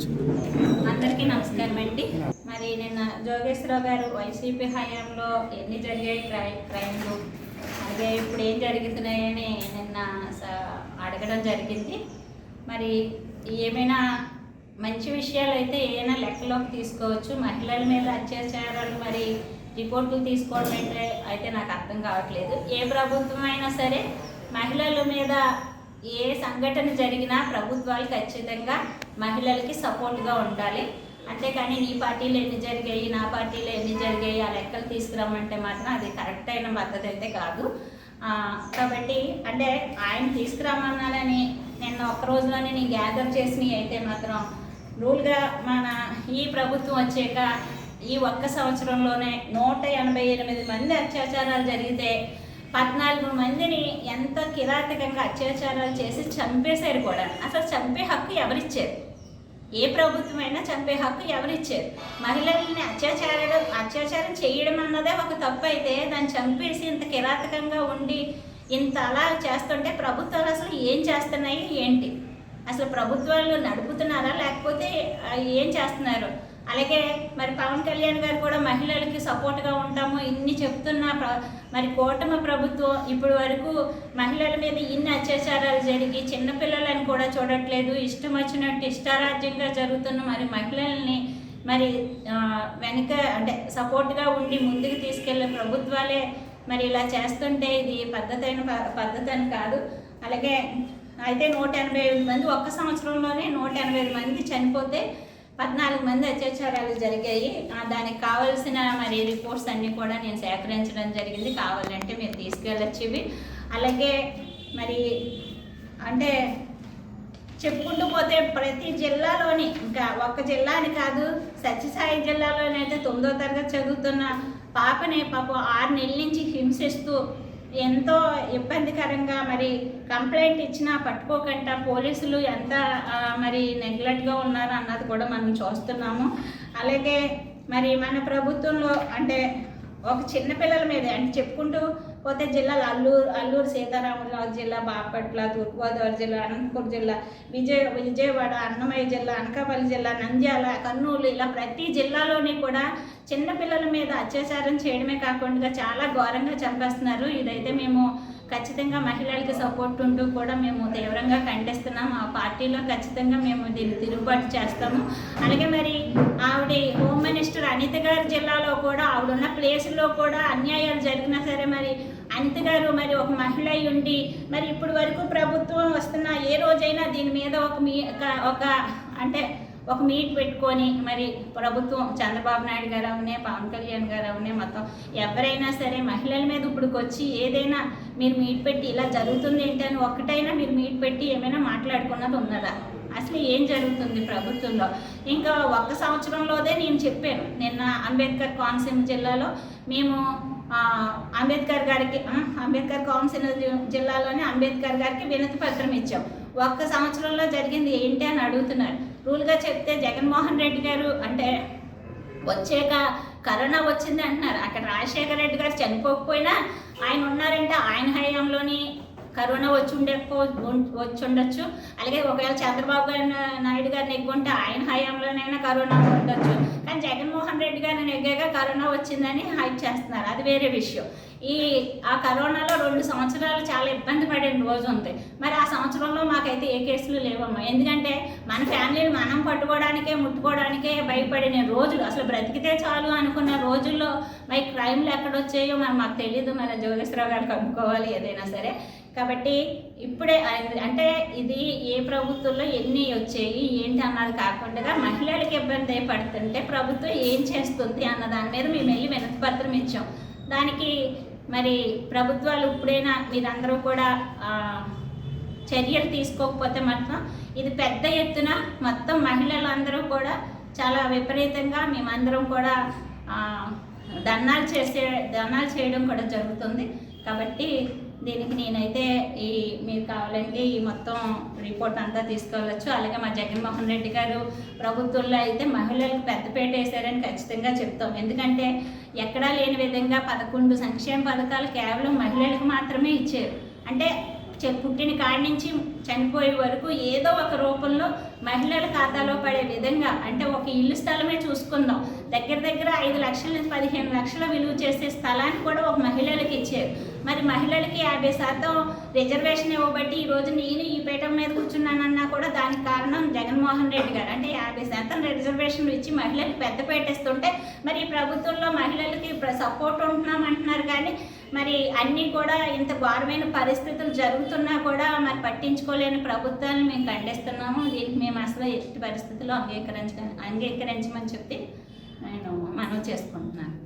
అందరికీ నమస్కారం అండి. మరి నిన్న జోగేశ్వరరావు గారు వైసీపీ హయాంలో ఎన్ని జరిగాయి క్రై క్రైమ్లు? అలాగే ఇప్పుడు ఏం జరుగుతున్నాయని నిన్న స- అడగడం జరిగింది. మరి ఏమైనా మంచి విషయాలు అయితే ఏమైనా లెక్కలోకి తీసుకోవచ్చు? మహిళల మీద అత్యాచారాలు మరి రిపోర్టులు తీసుకోవడం అంటే అయితే నాకు అర్థం కావట్లేదు. ఏ ప్రభుత్వం అయినా సరే మహిళల మీద ఏ సంఘటన జరిగినా ప్రభుత్వాలు ఖచ్చితంగా మహిళలకి సపోర్ట్గా ఉండాలి. అంతేకాని నీ పార్టీలు ఎన్ని జరిగాయి నా పార్టీలు ఎన్ని జరిగాయి ఆ లెక్కలు తీసుకురామంటే మాత్రం అది కరెక్ట్ అయిన పద్ధతి అయితే కాదు. కాబట్టి అంటే ఆయన తీసుకురమ్మన్నానని నిన్న ఒక్క రోజులోనే నేను గ్యాదర్ చేసినవి అయితే మాత్రం రూల్గా మన ఈ ప్రభుత్వం వచ్చాక ఈ ఒక్క సంవత్సరంలోనే నూట ఎనభై ఎనిమిది మంది అత్యాచారాలు జరిగితే పద్నాలుగు మందిని ఎంత కిరాతకంగా అత్యాచారాలు చేసి చంపేశారు కూడా. అసలు చంపే హక్కు ఎవరిచ్చారు ఏ ప్రభుత్వమైనా చంపే హక్కు ఎవరిచ్చారు మహిళల్ని అత్యాచారాలు అత్యాచారం చేయడం అన్నదే ఒక తప్పు అయితే దాన్ని చంపేసి ఇంత కిరాతకంగా ఉండి ఇంత అలా చేస్తుంటే ప్రభుత్వాలు అసలు ఏం చేస్తున్నాయి ఏంటి? అసలు ప్రభుత్వాలు నడుపుతున్నారా? లేకపోతే ఏం చేస్తున్నారు? అలాగే మరి పవన్ కళ్యాణ్ గారు కూడా మహిళలకి సపోర్ట్గా ఉంటాము ఇన్ని చెప్తున్నా మరి కూటమి ప్రభుత్వం ఇప్పటి వరకు మహిళల మీద ఇన్ని అత్యాచారాలు జరిగి చిన్నపిల్లలని కూడా చూడట్లేదు. ఇష్టం వచ్చినట్టు ఇష్టారాజ్యంగా జరుగుతున్న మరి మహిళల్ని మరి వెనక అంటే సపోర్ట్గా ఉండి ముందుకు తీసుకెళ్ళే ప్రభుత్వాలే మరి ఇలా చేస్తుంటే ఇది పద్ధతైన ప- పద్ధతి అని కాదు. అలాగే అయితే నూట ఎనభై ఐదు మంది ఒక్క సంవత్సరంలోనే నూట ఎనభై ఐదు మంది చనిపోతే పద్నాలుగు మంది అత్యాచారాలు జరిగాయి. దానికి కావాల్సిన మరి రిపోర్ట్స్ అన్నీ కూడా నేను సేకరించడం జరిగింది. కావాలంటే మీరు తీసుకెళ్ళచ్చు ఇవి అలాగే మరి అంటే చెప్పుకుంటూ పోతే ప్రతి జిల్లాలోని ఇంకా ఒక్క జిల్లా అని కాదు సత్యసాయి జిల్లాలోనైతే తొమ్మిదో తరగతి చదువుతున్న పాపని పాపం ఆరు నెలల నుంచి హింసిస్తూ ఎంతో ఇబ్బందికరంగా మరి కంప్లైంట్ ఇచ్చినా పట్టుకోకుండా పోలీసులు ఎంత మరి నెగ్లెక్ట్గా ఉన్నారు అన్నది కూడా మనం చూస్తున్నాము. అలాగే మరి మన ప్రభుత్వంలో అంటే ఒక చిన్న పిల్లల మీద అంటే చెప్పుకుంటూ పోతే జిల్లాలు అల్లూరు అల్లూరు సీతారామరాజు జిల్లా బాపట్ల తూర్పుగోదావరి జిల్లా అనంతపురం జిల్లా విజయ విజయవాడ అన్నమయ్య జిల్లా అనకాపల్లి జిల్లా నంద్యాల కర్నూలు ఇలా ప్రతి జిల్లాలోని కూడా చిన్నపిల్లల మీద అత్యాచారం చేయడమే కాకుండా చాలా ఘోరంగా చంపేస్తున్నారు. ఇదైతే మేము ఖచ్చితంగా మహిళలకి సపోర్ట్ ఉంటూ కూడా మేము తీవ్రంగా ఖండిస్తున్నాం. ఆ పార్టీలో ఖచ్చితంగా మేము దీన్ని తిరుగుబాటు చేస్తాము. అలాగే మరి ఆవిడ హోమ్ మినిస్టర్ అనిత గారి జిల్లాలో కూడా ఆవిడున్న ప్లేసుల్లో కూడా అన్యాయాలు జరిగినా సరే మరి అనిత గారు మరి ఒక మహిళ ఉండి మరి ఇప్పుడు వరకు ప్రభుత్వం వస్తున్న ఏ రోజైనా దీని మీద ఒక మీ ఒక- అంటే ఒక మీట్ పెట్టుకొని మరి ప్రభుత్వం చంద్రబాబు నాయుడు గారు అవునే పవన్ కళ్యాణ్ గారు అవునే మొత్తం ఎవరైనా సరే మహిళల మీద ఇప్పుడుకి వచ్చి ఏదైనా మీరు మీట్ పెట్టి ఇలా జరుగుతుంది ఏంటని ఒక్కటైనా మీరు మీట్ పెట్టి ఏమైనా మాట్లాడుకున్నది ఉన్నదా? అసలు ఏం జరుగుతుంది ప్రభుత్వంలో? ఇంకా ఒక్క సంవత్సరంలోదే నేను చెప్పాను. నిన్న అంబేద్కర్ కోనసీమ జిల్లాలో మేము అంబేద్కర్ గారికి అంబేద్కర్ కోనసీమ జిల్లాలోనే అంబేద్కర్ గారికి వినతి పత్రం ఇచ్చాం. ఒక్క సంవత్సరంలో జరిగింది ఏంటి అని అడుగుతున్నారు. రూల్గా చెప్తే జగన్మోహన్ రెడ్డి గారు అంటే వచ్చాక కరోనా వచ్చింది అంటున్నారు. అక్కడ రాజశేఖర రెడ్డి గారు చనిపోకపోయినా ఆయన ఉన్నారంటే ఆయన హయాంలోని కరోనా వచ్చి ఉండకపో వచ్చి ఉండొచ్చు అలాగే ఒకవేళ చంద్రబాబు గారి నాయుడు గారిని ఎగ్గుంటే ఆయన హయాంలోనైనా కరోనా ఉండొచ్చు. కానీ జగన్మోహన్ రెడ్డి గారిని ఎగ్గాక కరోనా వచ్చిందని హైప్ చేస్తున్నారు. అది వేరే విషయం. ఈ ఆ కరోనాలో రెండు సంవత్సరాలు చాలా ఇబ్బంది పడిన రోజు ఉంది. మరి ఆ సంవత్సరంలో మాకైతే ఏ కేసులు లేవమ్మా. ఎందుకంటే మన ఫ్యామిలీని మనం పట్టుకోవడానికే ముట్టుకోవడానికే భయపడిన రోజులు. అసలు బ్రతికితే చాలు అనుకున్న రోజుల్లో మరి క్రైమ్లు ఎక్కడొచ్చాయో మరి మాకు తెలియదు మరి జోగేశ్వరరావు గారు కనుక్కోవాలి ఏదైనా సరే. కాబట్టి ఇప్పుడే అంటే ఇది ఏ ప్రభుత్వంలో ఎన్ని వచ్చాయి ఏంటి అన్నది కాకుండా మహిళలకు ఇబ్బంది పడుతుంటే ప్రభుత్వం ఏం చేస్తుంది అన్న దాని మీద మేము వెళ్ళి వినతి పత్రం ఇచ్చాం. దానికి మరి ప్రభుత్వాలు ఇప్పుడైనా మీరందరూ కూడా చర్యలు తీసుకోకపోతే మాత్రం ఇది పెద్ద ఎత్తున మొత్తం మహిళలందరూ కూడా చాలా విపరీతంగా మేమందరం కూడా ఆ, ధర్నాలు చేసే ధర్నాలు చేయడం కూడా జరుగుతుంది. కాబట్టి దీనికి నేనైతే ఈ మీరు కావాలంటే ఈ మొత్తం రిపోర్ట్ అంతా తీసుకోవచ్చు. అలాగే మా జగన్మోహన్ రెడ్డి గారు ప్రభుత్వంలో అయితే మహిళలకు పెద్దపేట వేశారని ఖచ్చితంగా చెప్తాం. ఎందుకంటే ఎక్కడా లేని విధంగా పదకొండు సంక్షేమ పథకాలు కేవలం మహిళలకు మాత్రమే ఇచ్చారు. అంటే చె- పుట్టిన కాడి నుంచి చనిపోయే వరకు ఏదో ఒక రూపంలో మహిళల ఖాతాలో పడే విధంగా అంటే ఒక ఇల్లు స్థలమే చూసుకుందాం. దగ్గర దగ్గర ఐదు లక్షల నుంచి పదిహేను లక్షల విలువ చేసే స్థలాన్ని కూడా ఒక మహిళలకు ఇచ్చారు. మరి మహిళలకి యాభై శాతం రిజర్వేషన్ ఇవ్వబట్టి ఈ రోజు నేను ఈ పీఠం మీద కూర్చున్నానన్నా కూడా దానికి కారణం జగన్మోహన్ రెడ్డి గారు. అంటే యాభై శాతం రిజర్వేషన్ ఇచ్చి మహిళలకు పెద్ద పెట్టేస్తుంటే మరి ఈ ప్రభుత్వంలో మహిళలకి సపోర్ట్ ఉంటున్నామంటున్నారు కానీ మరి అన్నీ కూడా ఇంత ఘోరమైన పరిస్థితులు జరుగుతున్నా కూడా మరి పట్టించుకోలేని ప్రభుత్వాన్ని మేము ఖండిస్తున్నాము. దీనికి మేము అసలు ఎట్టి పరిస్థితుల్లో అంగీకరించ అంగీకరించమని చెప్పి నేను మనం చేసుకుంటున్నాను.